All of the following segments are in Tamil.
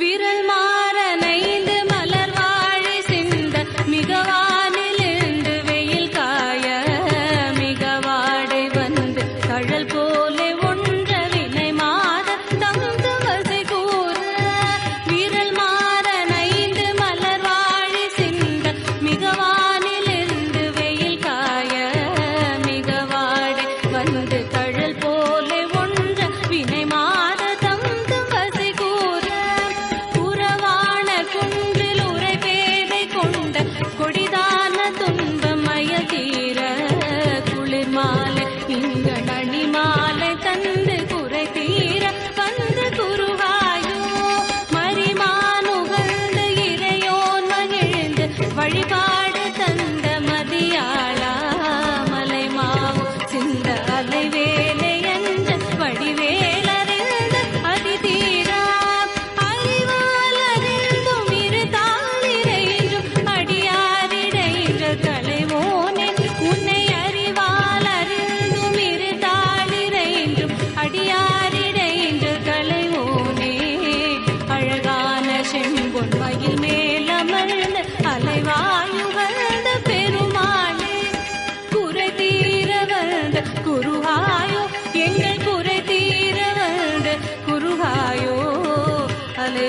विरल मा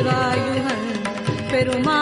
வாயுகன் பெருமா